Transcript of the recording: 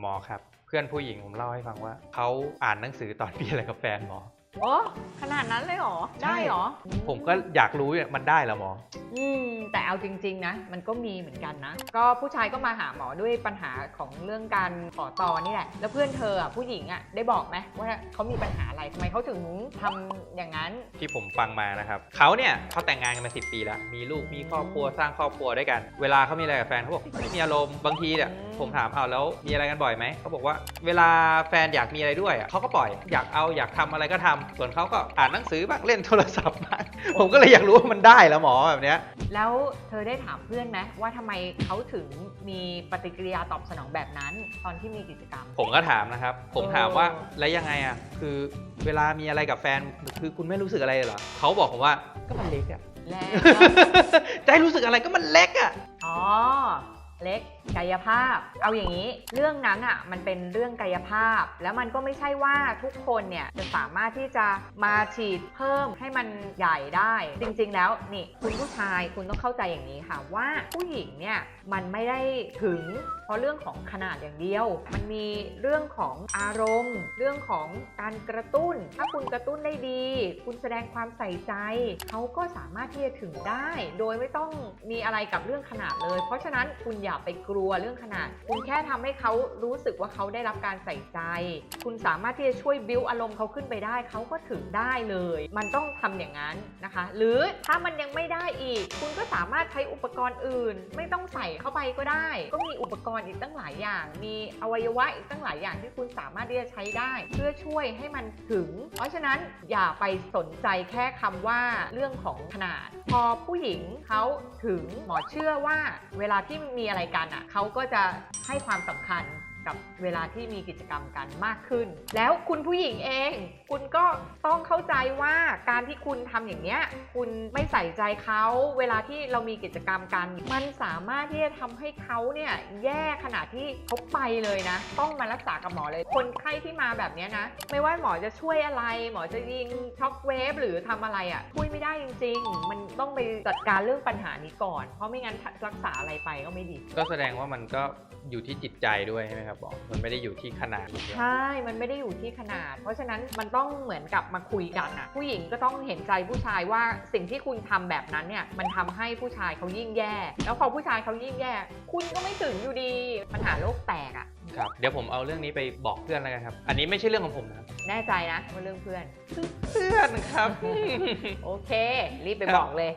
หมอครับ เพื่อนผู้หญิงผมเล่าให้ฟังว่า เขาอ่านหนังสือตอนมีอะไรกับแฟนหมอ โอ้ขนาดนั้นเลยเหรอ ใช่ ได้เหรอผมก็อยากรู้เนี่ยมันได้เหรอหมอ อืมแต่เอาจริง ๆ นะ มันก็มีเหมือนกันนะ ก็ผู้ชายก็มาหาหมอด้วยปัญหาของเรื่องการขอต่อนี่แหละ แล้วเพื่อนเธออะผู้หญิงอะได้บอกไหมว่าเขามีปัญหาอะไรทำไมเขาถึงทำอย่างนั้น ที่ผมฟังมานะครับเขาเนี่ยเขาแต่งงานกันมาสิปีแล้ว มีลูกมีครอบครัวสร้างครอบครัวด้วยกัน เวลาเขามีอะไรกับแฟนเขาบอกไม่มีอารมณ์บางทีเนี่ยอืมผมถามเอาแล้วมีอะไรกันบ่อยไหมเขาบอกว่าเวลาแฟนอยากมีอะไรด้วยอะเขาก็ปล่อยอยากเอาอยากทำอะไรก็ทำส่วนเขาก็อ่านหนังสือบ้างเล่นโทรศัพท์บ้างผมก็เลยอยากรู้ว่ามันได้แล้วหมอแบบเนี้ยแล้วเธอได้ถามเพื่อนไหมว่าทำไมเขาถึงมีปฏิกิริยาตอบสนองแบบนั้น ตอนที่มีกิจกรรม ผมก็ถามนะครับ ผมถามว่าเออแล้วยังไงอะคือเวลามีอะไรกับแฟนคือคุณไม่รู้สึกอะไรเลยเหรอเขาบอกผมว่าก็มันเล็กอะแล้วจะให้รู้สึกอะไรก็มันเล็กอะอ๋อเล็กกา ยภาพ เอาอย่างนี้เรื่องนั้นอะมันเป็นเรื่องกายภาพ แล้วมันก็ไม่ใช่ว่าทุกคนเนี่ยจะสามารถที่จะมาฉีดเพิ่มให้มันใหญ่ได้ จริงๆแล้วนี่คุณผู้ชายคุณต้องเข้าใจอย่างนี้ค่ะว่าผู้หญิงเนี่ยมันไม่ได้ถึง เพราะเรื่องของขนาดอย่างเดียว มันมีเรื่องของอารมณ์ เรื่องของการกระตุ้น ถ้าคุณกระตุ้นได้ดี คุณแสดงความใส่ใจเขาก็สามารถที่จะถึงได้ โดยไม่ต้องมีอะไรกับเรื่องขนาดเลย เพราะฉะนั้นคุณอย่าไปกลัวเรื่องขนาดคุณแค่ทำให้เขารู้สึกว่าเขาได้รับการใส่ใจ คุณสามารถที่จะช่วยบิวอารมณ์เขาขึ้นไปได้ เขาก็ถึงได้เลย มันต้องทำอย่างนั้นนะคะ หรือถ้ามันยังไม่ได้อีก คุณก็สามารถใช้อุปกรณ์อื่น ไม่ต้องใส่เข้าไปก็ได้ ก็มีอุปกรณ์อีกตั้งหลายอย่าง มีอวัยวะอีกตั้งหลายอย่างที่คุณสามารถที่จะใช้ได้ เพื่อช่วยให้มันถึง เพราะฉะนั้นอย่าไปสนใจแค่คำว่าเรื่องของขนาด พอผู้หญิงเขาถึงหมอเชื่อว่าเวลาที่มีอะไรกันอะเขาก็จะให้ความสำคัญ กับเวลาที่มีกิจกรรมกันมากขึ้น แล้วคุณผู้หญิงเอง คุณก็ต้องเข้าใจว่าการที่คุณทำอย่างเนี้ยคุณไม่ใส่ใจเขาเวลาที่เรามีกิจกรรมกันมันสามารถที่จะทำให้เขาเนี่ยแย่ขนาดที่เขาไปเลยนะ ต้องมารักษากับหมอเลย คนไข้ที่มาแบบเนี้ยนะ ไม่ว่าหมอจะช่วยอะไร หมอจะยิงช็อคเวฟหรือทำอะไรอะ่ะช่วยไม่ได้จริง ๆ มันต้องไปจัดการเรื่องปัญหานี้ก่อน เพราะไม่งั้นรักษาอะไรไปก็ไม่ดี ก็แสดงว่ามันก็อยู่ที่จิตใจด้วยใช่ไหมครับบอก มันไม่ได้อยู่ที่ขนาดอย่างเดียวใช่ มันไม่ได้อยู่ที่ขนาด เพราะฉะนั้นมันต้องเหมือนกับมาคุยกันอะผู้หญิงก็ต้องเห็นใจผู้ชายว่าสิ่งที่คุณทำแบบนั้นเนี่ยมันทำให้ผู้ชายเขายิ่งแย่ แล้วพอผู้ชายเขายิ่งแย่ คุณก็ไม่ถึงอยู่ดีปัญหาโลกแตกอะครับเดี๋ยวผมเอาเรื่องนี้ไปบอกเพื่อนแล้วกันครับ อันนี้ไม่ใช่เรื่องของผมนะครับแน่ใจนะว่าเรื่องเพื่อน เพื่อนครับ โอเค รีบไปบอกเลย